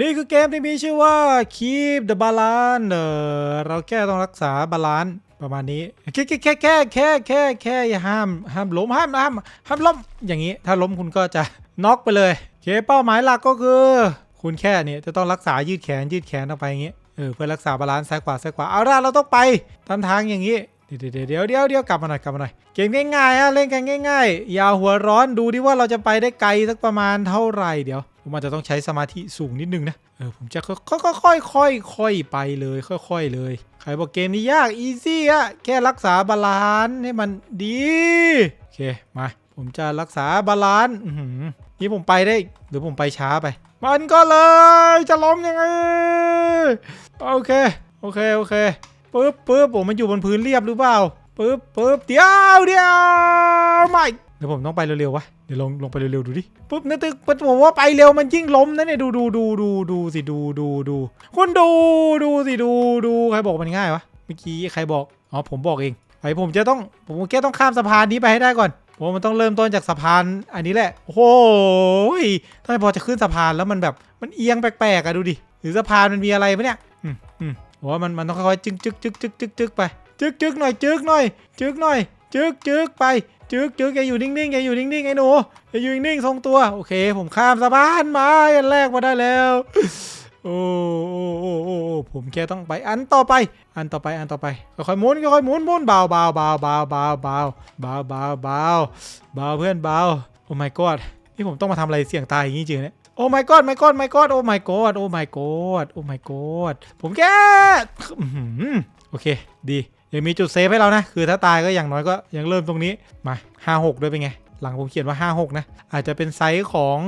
นี่คือเกมที่มีชื่อว่า Keep the Balance เออเราแค่ต้องรักษาบาลานซ์ประมาณนี้ แค่แค่แค่แค่แค่แค่แค่อย่าห้ามห้ามล้มห้ามห้ามห้ามล้มอย่างนี้ถ้าล้มคุณก็จะน็อกไปเลยเคเป้าหมายหลักก็คือ คุณแค่เนี่ยจะต้องรักษายืดแขนยืดแขนออกไปอย่างนี้เออเพื่อรักษาบาลานซ์ซ้ายขวาซ้ายขวาเอาละเราต้องไปตามทางอย่างนี้เดี๋ยวเดี๋ยวเดี๋ยวเดี๋ยวกลับมาหน่อยกลับมาหน่อยเกมง่ายๆอะเล่นกันง่าย ๆ อย่าหัวร้อนดูดิว่าเราจะไปได้ไกลสักประมาณเท่าไหร่เดี๋ยว ผมอาจจะต้องใช้สมาธิสูงนิดนึงนะ เออผมจะค่อยๆค่อยๆค่อยๆค่อยไปเลย ค่อยๆเลย ใครบอกเกมนี้ยากอีซี่อะแค่รักษาบาลานซ์ให้มันดี โอเค มา ผมจะรักษาบาลานซ์นี่ผมไปได้หรือผมไปช้าไป มันก็เลยจะล้มยังไง โอเค โอเค โอเคปึ๊บปึ๊บผมมันอยู่บนพื้นเรียบหรือเปล่าปึ๊บปึ๊บเดี๋ยวเดี๋ยวไม่ ดี๋ยวผมต้องไปเร็วๆวะเดี๋ยวลงลงไปเร็วๆดูดิปึ๊บนึกตึกผมว่าไปเร็วมันยิ่งล้มนะเนี่ยดูดูดูดูดูสิดูดูดูคุณดูดูสิดูดูใครบอกมันง่ายวะเมื่อกี้ใครบอกอ๋อผมบอกเองไอผมจะต้องผมแค่ต้องข้ามสะพานนี้ไปให้ได้ก่อนผมว่ามันต้องเริ่มต้นจากสะพานอันนี้แหละโอ้โหทำไมพอจะขึ้นสะพานแล้วมันแบบมันเอียงแปลกๆอะดูดิหรือสะพานมันมีอะไรปะเนี่ยอืมอืมผมว่ามันมันต้องค่อยๆจึ๊กจึกจึกจึกจึกจึกไปจึกจึกหน่อยจึกหน่อยจึกหน่อย จึกจึกไปจึกจึกอย่าอยู่นิ่งๆอย่าอยู่นิ่งๆไอ้หนูอย่าอยู่นิ่งๆทรงตัว โอเค ผมข้ามสะพานมาอันแรกมาได้แล้ว โอ้โอ้โอ้โอ้ผมแค่ต้องไปอันต่อไป อันต่อไปอันต่อไปค่อยๆหมุนค่อยๆหมุนหมุนเบาเบาเบาเบาเบาเบาเบาเบาเบาเบาเพื่อนเบาโอ้ my god นี่ผมต้องมาทำอะไรเสี่ยงตายอย่างนี้จริงเนี่ยโอ้ my god my god my god โอ้ my god โอ้ my god โอ้ my god ผมแค่โอเค ดี ยังมีจุดเซฟให้เรานะ คือถ้าตายก็อย่างน้อยก็ยังเริ่มตรงนี้ มา 56 ด้วยเป็นไง หลังผมเขียนว่า 56 นะ อาจจะเป็นไซส์ของ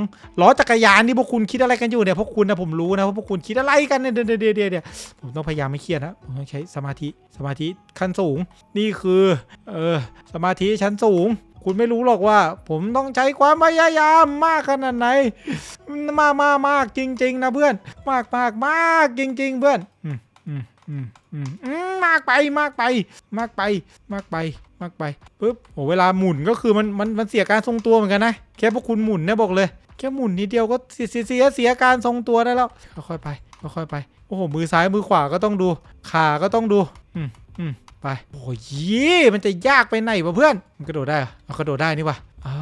ล้อจักรยานที่พวกคุณคิดอะไรกันอยู่เนี่ย พวกคุณนะผมรู้นะว่าพวกคุณคิดอะไรกันเนี่ยเดี๋ยวเดี๋ยวเดี๋ยวเดี๋ยผมต้องพยายามไม่เครียดนะผมต้องใช้สมาธิ สมาธิขั้นสูง นี่คือ เออ สมาธิชั้นสูง คุณไม่รู้หรอกว่า ผมต้องใช้ความพยายามมากขนาดไหน มากมากมากจริง ๆ นะเพื่อน มากมากมากจริง ๆ เพื่อน อืมอืม อืมอืมอืมมากไปมากไป มากไป มากไป มากไปปุ๊บโอ้เวลาหมุนก็คือมันมันมันเสียการทรงตัวเหมือนกันนะแค่พวกคุณหมุนเนี่ยบอกเลย แค่หมุนนิดเดียวก็เสียเสียเสียเสียการทรงตัวได้แล้วค่อยๆไปค่อยๆไปโอ้โหมือซ้ายมือขวาก็ต้องดู ขาก็ต้องดู อืมอืมไปโอ้ยมันจะยากไปไหนวะเพื่อนมันกระโดดได้เหรอเอากระโดดได้นี่วะอ่า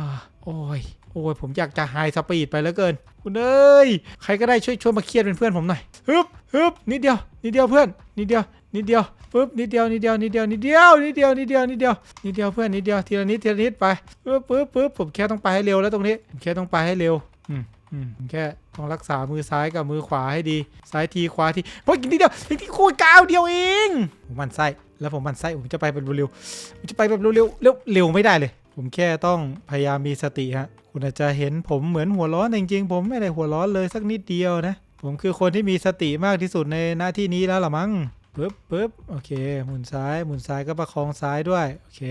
โอ้ยโอ้ยผมอยากจะไฮสปีดไปแล้วเกิน คุณเอ้ยใครก็ได้ช่วยช่วยมาเครียดเป็นเพื่อนผมหน่อยฮึบฮึบนิดเดียว นิดเดียวเพื่อนนิดเดียวนิดเดียวปึ๊บนิดเดียวนิดเดียวนิดเดียวนิดเดียวนิดเดียวนิดเดียวนิดเดียวนิดเดียวเพื่อนนิดเดียวทีละนิดทีละนิดไปปึ๊บปึ๊บปึ๊บผมแค่ต้องไปให้เร็วแล้วตรงนี้ผมแค่ต้องไปให้เร็วอืมอืมผมแค่ต้องรักษามือซ้ายกับมือขวาให้ดี ซ้ายทีขวาทีเพราะนิดเดียวอีกที่โคตรก้าวเดียวเองผมมันไส้แล้วผมมันไส้ผมจะไปแบบเร็วๆผมจะไปแบบเร็วๆเร็วเร็วไม่ได้เลย ผมแค่ต้องพยายามมีสติฮะคุณอาจจะเห็นผมเหมือนหัวร้อนจริงๆผมไม่ได้หัวร้อนเลยสักนิดเดียวนะ ผมคือคนที่มีสติมากที่สุดในหน้าที่นี้แล้วหรอมั้งปึ๊บปึ๊บโอเค หมุนซ้าย หมุนซ้ายก็ประคองซ้ายด้วย โอเค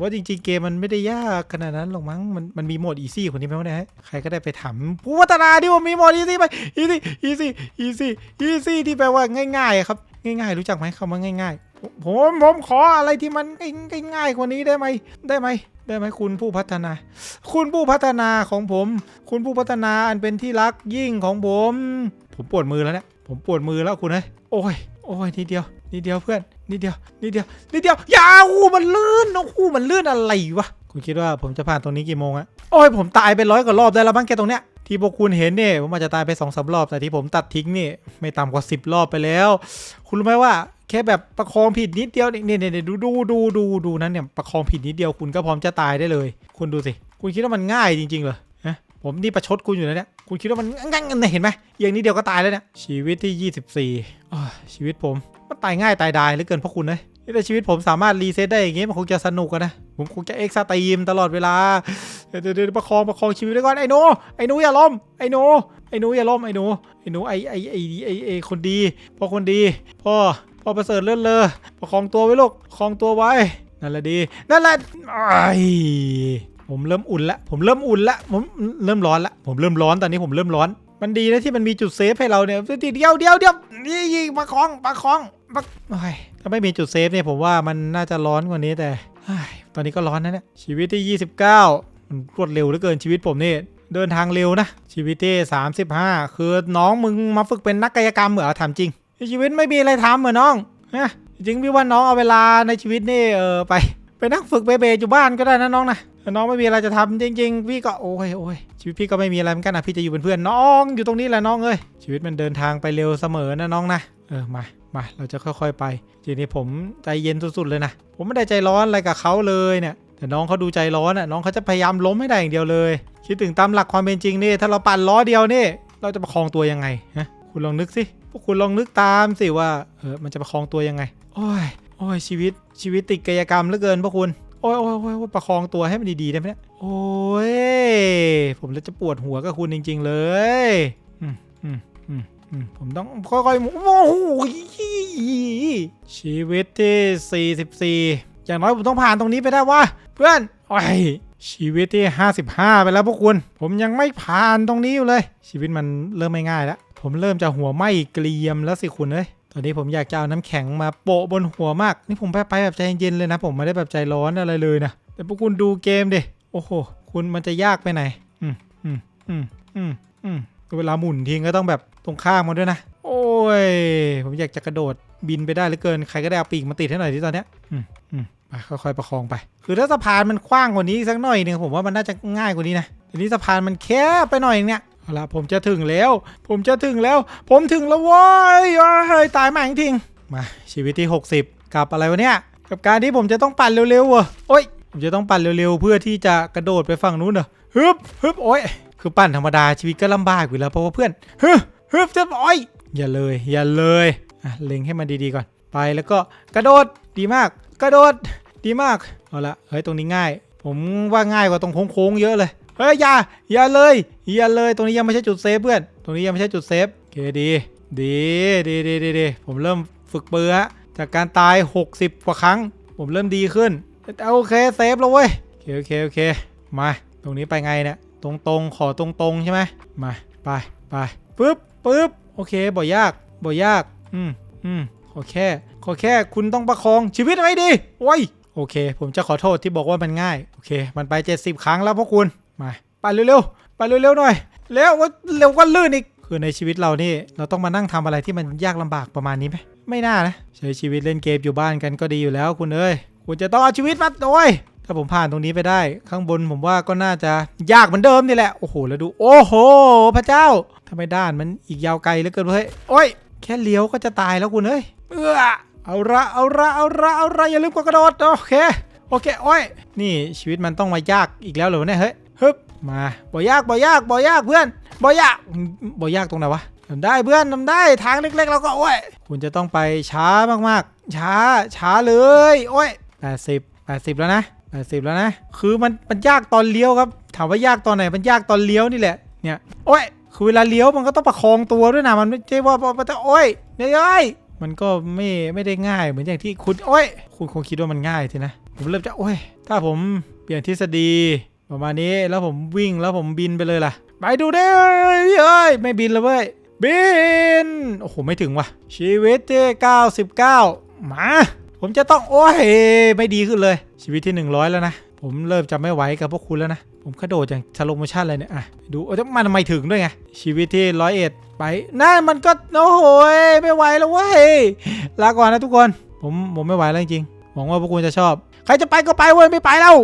ว่าจริงๆ เกมมันไม่ได้ยากขนาดนั้นหรอกมั้ง มันมันมีโหมดอีซี่คนนี้ไหมวะเนี่ยใครก็ได้ไปถามผู้พัฒนาที่ว่ามีโหมดอีซี่ไปอีซี่อีซี่อีซี่อีซี่ที่แปลว่าง่าย ๆ ครับ ง่าย ๆ รู้จักไหมคำว่าง่าย ๆ ผมผมขออะไรที่มันง่ายๆกว่านี้ได้ไหมได้ไหมได้ไหมคุณผู้พัฒนา คุณผู้พัฒนาของผม คุณผู้พัฒนาอันเป็นที่รักยิ่งของผม ผมปวดมือแล้วเนี่ยผมปวดมือแล้วคุณเอ้ยโอ้ยโอ้ยนิดเดียวนิดเดียวเพื่อนนิดเดียวนิดเดียวนิดเดียวอย่าอู้มันลื่นโอ้โหมันลื่นอะไรวะคุณคิดว่าผมจะผ่านตรงนี้กี่โมงอะโอ้ยผมตายไปร้อยกว่ารอบได้แล้วบ้างแค่ตรงเนี้ย ที่พวกคุณเห็นเนี่ยผมอาจจะตายไปสองสารอบแต่ที่ผมตัดทิ้งนี่ไม่ต่ำกว่า 10 รอบไปแล้ว คุณรู้ไหมว่าแค่แบบประคองผิดนิดเดียวเนี่ยเนี่ยเนี่ยดูดูดูดูดูนั้นเนี่ยประคองผิดนิดเดียวคุณก็พร้อมจะตายได้เลย คุณดูสิ คุณคิดว่ามันง่ายจริงๆเหรอฮะผมนี่ประชดคุณอยู่นะเนี่ยคุณคิดว่ามันง่ายๆเนี่ยเห็นไหมอย่างนี้เดียวก็ตายแล้วเนี่ยชีวิตที่ 24อ้าวชีวิตผมมันตายง่ายตายดายเหลือเกินเพราะคุณเลย นี่แต่ชีวิตผมสามารถรีเซ็ตได้อย่างงี้มันคงจะสนุกนะ ผมคงจะเอ็กซ์ตรีมตลอดเวลา เดี๋ยวเดประคองประคองชีวิตไว้ก่อนไอ้หนูไอ้หนูอย่าล้มไอ้หนูไอ้หนูอย่าล้มไอ้หนูไอ้หนูไอ้ไอ้ไอ้ไอ้ไอ้คนดีพ่อคนดีพ่อพ่อประเสริฐเลื่อนเลอประคองตัวไว้ลูกประคองตัวไว้นั่นแหละดีนั่นแหละไอ้ผมเริ่มอุ่นละผมเริ่มอุ่นละผมเริ่มร้อนละผมเริ่มร้อนตอนนี้ผมเริ่มร้อน มันดีนะที่มันมีจุดเซฟให้เราเนี่ยทีเดียวเดียวเดียวนี่ยิงประคองประคองประโอ้ย ถ้าไม่มีจุดเซฟเนี่ยผมว่ามันน่าจะร้อนกว่านี้แต่ตอนนี้ก็ร้อนนะเนี่ยชีวิตที่ 29 มันรวดเร็วเหลือเกินชีวิตผมนี่เดินทางเร็วนะ ชีวิตที่ 35 คือน้องมึงมาฝึกเป็นนักกายกรรมเหรอถามจริง ชีวิตไม่มีอะไรทำเหรอน้องนะจริงพี่ว่าน้องเอาเวลาในชีวิตนี่เออไปไปนั่งฝึกเบเบอยู่บ้านก็ได้นะน้องนะน้องไม่มีอะไรจะทำจริง ๆ พี่ก็โอ้ยโอ้ยชีวิตพี่ก็ไม่มีอะไรเหมือนกันนะพี่จะอยู่เป็นเพื่อนน้องอยู่ตรงนี้แหละน้องเอ้ยชีวิตมันเดินทางไปเร็วเสมอนะน้องนะ เออมามาเราจะค่อยๆไป ทีนี้ผมใจเย็นสุดๆเลยนะ ผมไม่ได้ใจร้อนอะไรกับเขาเลยเนี่ย แต่น้องเขาดูใจร้อนอะน้องเขาจะพยายามล้มให้ได้อย่างเดียวเลย คิดถึงตามหลักความเป็นจริงนี่ ถ้าเราปั่นล้อเดียวนี่ เราจะประคองตัวยังไงฮะคุณลองนึกสิพวกคุณลองนึกตามสิว่าเออมันจะประคองตัวยังไงโอ้ยโอ้ยชีวิตชีวิตติดกายกรรมเหลือเกินพวกคุณโอ้ยโอ้ยโอ้ยประคองตัวให้มันดีๆได้ไหมเนี่ยโอ้ยผมแล้วจะปวดหัวกับคุณจริง ๆ เลยอืมอืม ผมต้องค่อยๆ โอ้โหชีวิตที่ 44 อย่างน้อยผมต้องผ่านตรงนี้ไปได้วะเพื่อนโอ้ยชีวิตที่ 55 ไปแล้วพวกคุณ ผมยังไม่ผ่านตรงนี้อยู่เลย ชีวิตมันเริ่มไม่ง่ายแล้ว ผมเริ่มจะหัวไหม้เกรียมแล้วสิคุณเอ้ยตอนนี้ผมอยากจะเอาน้ำแข็งมาโปะบนหัวมาก นี่ผมไปไปแบบใจเย็นๆเลยนะ ผมไม่ได้แบบใจร้อนอะไรเลยนะ แต่พวกคุณดูเกมดิ โอ้โห คุณมันจะยากไปไหน อืมอืมอืมอืมอืม เวลาหมุนทิ้งก็ต้องแบบตรงข้ามมันด้วยนะ โอ้ย ผมอยากจะกระโดดบินไปได้เหลือเกิน ใครก็ได้เอาปีกมาติดให้หน่อยที่ตอนเนี้ยอืมอืมไปค่อยๆประคองไป คือถ้าสะพานมันกว้างกว่านี้สักหน่อยหนึ่งผมว่ามันน่าจะง่ายกว่านี้นะทีนี้สะพานมันแคบไปหน่อยเนี่ยเอาละผมจะถึงแล้ว ผมจะถึงแล้ว ผมถึงแล้วเว้ยเฮ้ยตายแม่งทิ้งมาชีวิตที่ 60 กับอะไรวะเนี่ย กับการที่ผมจะต้องปั่นเร็วๆอะโอ้ย ผมจะต้องปั่นเร็วๆ เพื่อที่จะกระโดดไปฝั่งนู้นเหรอฮึบฮึบโอ้ยคือปั่นธรรมดาชีวิตก็ลำบากอยู่แล้วเพราะว่าเพื่อนฮึบฮึบจะโอ้ยอย่าเลย อย่าเลยอะเล็งให้มันดีๆก่อนไปแล้วก็กระโดดดีมาก กระโดดดีมากเอาละเฮ้ยตรงนี้ง่าย ผมว่าง่ายกว่าตรงโค้งๆเยอะเลยเฮ้ยอย่าอย่าเลยอย่าเลยตรงนี้ยังไม่ใช่จุดเซฟเพื่อน ตรงนี้ยังไม่ใช่จุดเซฟโอเคดีดีดีดีดีผมเริ่มฝึกเปือจากการตาย 60 กว่าครั้ง ผมเริ่มดีขึ้น โอเคเซฟแล้วเว้ยโอเคโอเคโอเคมาตรงนี้ไปไงเนี่ยตรงตรงๆขอตรงตรงๆใช่ไหมมาไปไปปึ๊บปึ๊บโอเคบ่ยากบ่ยากอืมอืมขอแค่ขอแค่คุณต้องประคองชีวิตไว้ดีโอ้ยโอเค ผมจะขอโทษที่บอกว่ามันง่ายโอเค มันไป 70 ครั้งแล้วพวกคุณมาไปเร็วๆไปเร็วๆหน่อยแล้วว่าเร็วก็ลื่นอีกคือในชีวิตเรานี่เราต้องมานั่งทำอะไรที่มันยากลำบากประมาณนี้ไหมไม่น่านะใช้ชีวิตเล่นเกมอยู่บ้านกันก็ดีอยู่แล้วคุณเอ้ย คุณจะต้องเอาชีวิตมาโอ้ยถ้าผมผ่านตรงนี้ไปได้ ข้างบนผมว่าก็น่าจะยากเหมือนเดิมนี่แหละ โอ้โห แล้วดู โอ้โห พระเจ้าทำไมด้านมันอีกยาวไกลเหลือเกินเฮ้ย โอ้ย แค่เลี้ยวก็จะตายแล้วคุณเอ้ย เออเอาละเอาละเอาละเอาละอย่าลืมกดกระโดด โอเค โอเค โอ้ย นี่ชีวิตมันต้องมายากอีกแล้วเหรอเนี่ยเฮ้ยฮึบ มาบ่ยากบ่ยากบ่ยากเพื่อนบ่ยากบ่ยากตรงไหนวะทำได้เพื่อนทำได้ทางเล็กๆเราก็โอ้ย คุณจะต้องไปช้ามากๆ ช้าช้าเลย โอ้ย 80 80 แล้วนะ 80 แล้วนะ คือมันมันยากตอนเลี้ยวครับ ถามว่ายากตอนไหน มันยากตอนเลี้ยวนี่แหละ เนี่ย โอ้ย คือเวลาเลี้ยวมันก็ต้องประคองตัวด้วยนะ มันไม่ใช่ว่ามันจะโอ้ยเดี๋ยวเอ้ยมันก็ไม่ไม่ได้ง่ายเหมือนอย่างที่คุณโอ้ย คุณคงคิดว่ามันง่ายทีนะ ผมเริ่มจะโอ้ย ถ้าผมเปลี่ยนทฤษฎีประมาณนี้ แล้วผมวิ่งแล้วผมบินไปเลยล่ะ ไปดูได้เอ้ย ไม่บินเลยเว้ย บิน โอ้โห ไม่ถึงว่ะ ชีวิตที่99 มา ผมจะต้อง โอ้ย ไม่ดีขึ้นเลย ชีวิตที่ 100 แล้วนะ ผมเริ่มจะไม่ไหวกับพวกคุณแล้วนะ ผมกระโดดอย่างชโลโมชั่นเลยเนี่ย อะ ดูโอ้ยมันทำไมถึงด้วยไง ชีวิตที่ร้อยเอ็ดไปนั่นมันก็ โอ้โหไม่ไหวแล้วเว้ย ลาก่อนนะทุกคน ผม ผมไม่ไหวแล้วจริงๆหวังว่าพวกคุณจะชอบ ใครจะไปก็ไปเว้ย ไม่ไปแล้ว